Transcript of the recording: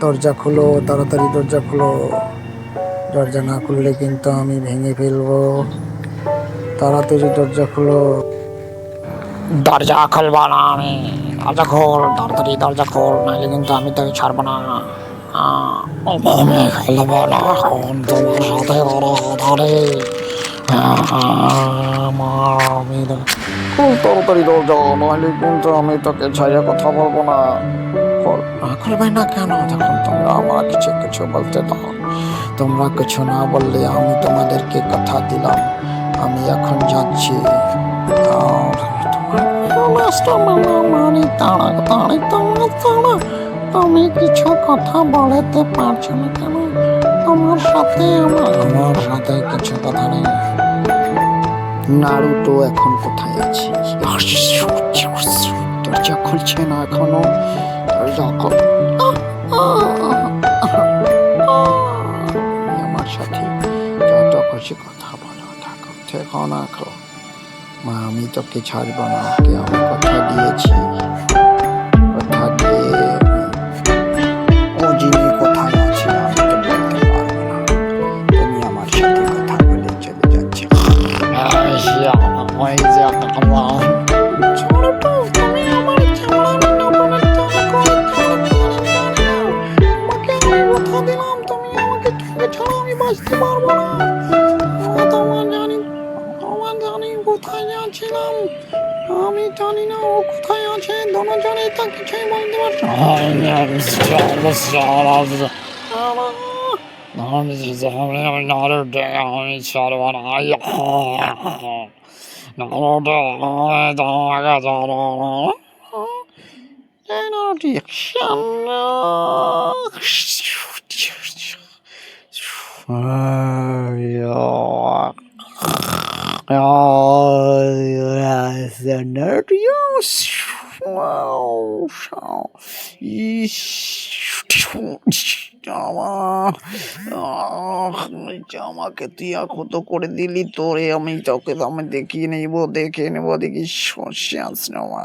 দরজা খুলো তাড়াতাড়ি দরজা খুলো। দরজা না খুললে কিন্তু আমি ভেঙে ফেলব। তাড়াতাড়ি দরজা খুলো। দরজা খুলবো না আমি। দরজা খোল তাড়াতাড়ি দরজা খোল নাহলে কিন্তু আমি তোকে ছাড়বো না। আমি খুলবো না। এখন তোমার সাথে ধরে আমি খুব তাড়াতাড়ি দরজা নাহলে কিন্তু আমি তোকে ছাড়িয়ে কথা বলব না। খোল না না কেন যখন তোমরা আমার কিছু কিছু বলতে দাও? তোমরা কিছু না বললে আমি তোমাদেরকে কথা দিলাম। আমি এখন যাচ্ছি। আর তুমি কিছু কথা বলতে পারছ না কেন? তোমার সাথে আমার আমার সাথে কিছু কথা নেই। নারুটো এখন কোথায় আছে? দরজা খুলছে না এখনও? দরজা আমার সাথে যত খুশি কথা বলো, থাকো, থেকো না খো মা, আমি তোকে ছাড়বো না, ওকে আমি কথা দিয়েছি। কথা দিয়ে ও যিনি কোথায় আছে, আমি তো বলতে পারব না। তুমি আমি পারব না তোমার জানি আমার জানি কোথায় যাচ্ছিলাম আমি জানি না ও কোথায় আছে দোনোজনে তা কিছুই বলতে পারছি না। আমাকে তুই আহত করে দিলি তোরে, আমি তোকে আমি দেখিয়ে নেব, দেখে নেব, দেখি শ্বাস নেওয়া